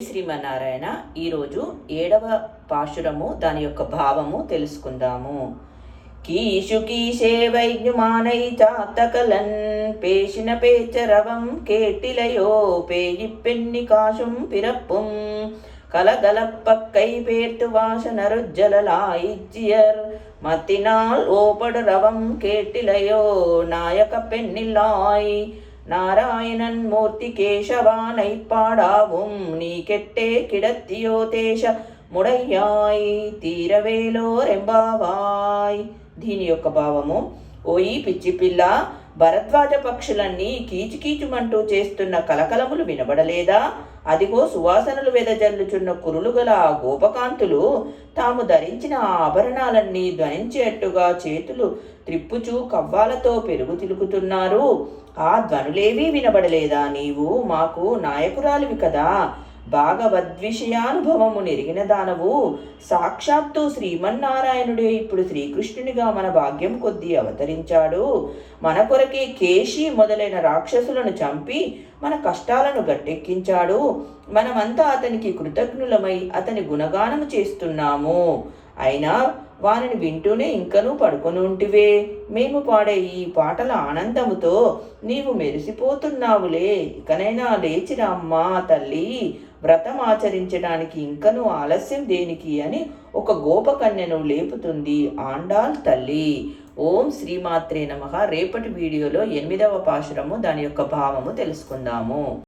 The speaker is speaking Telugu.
శ్రీమన్నారాయణ ఈరోజు ఏడవ పాశురము దాని యొక్క భావము తెలుసుకుందాము కీషు కీశే వైజ్ఞుమానై చాతకలన్ పేషిన పేచరవం కేటిలయో పేయి పెన్ని కాశుం పిరప్పుం கலகலப்பக்கை பேர்த்து வாசனருஜ்ஜலாயிச்சியர் மத்தினால் ஓபடு ரவம் கேட்டிலையோ நாயக பெண்ணில்லாய் நாராயணன் மூர்த்தி கேசவானை பாடாவும் நீ கெட்டே கிடத்தியோ தேச ముడయ్యాయి తీరవేలో రెంబావాయ్ దీని యొక్క భావము ఓయి పిచ్చి పిల్ల భరద్వాజ పక్షులన్నీ కీచుకీచుమంటూ చేస్తున్న కలకలములు వినబడలేదా? అదిగో సువాసనలు వెదజల్లుచున్న కురులు గల ఆ గోపకాంతులు తాము ధరించిన ఆ ఆభరణాలన్నీ ధ్వనించేట్టుగా చేతులు త్రిప్పుచూ కవ్వాలతో పెరుగు తిలుకుతున్నారు. ఆ ధ్వనులేవీ వినబడలేదా నీవు? మాకు నాయకురాలివి కదా. భాగవద్విషయానుభవము నెరిగిన దానవు. సాక్షాత్తు శ్రీమన్నారాయణుడే ఇప్పుడు శ్రీకృష్ణునిగా మన భాగ్యం కొద్దీ అవతరించాడు. మన కొరకే కేశి మొదలైన రాక్షసులను చంపి మన కష్టాలను గట్టెక్కించాడు. మనమంతా అతనికి కృతజ్ఞులమై అతని గుణగానము చేస్తున్నాము. అయినా వారిని వింటూనే ఇంకనూ పడుకొని ఉంటివే. మేము పాడే ఈ పాటల ఆనందముతో నీవు మెరిసిపోతున్నావులే. ఇకనైనా లేచిరా అమ్మా తల్లి. వ్రతం ఆచరించడానికి ఇంకనూ ఆలస్యం దేనికి అని ఒక గోపకన్యను లేపుతుంది ఆండాల్ తల్లి. ఓం శ్రీమాత్రే నమ. రేపటి వీడియోలో ఎనిమిదవ పాశురము దాని యొక్క భావము తెలుసుకుందాము.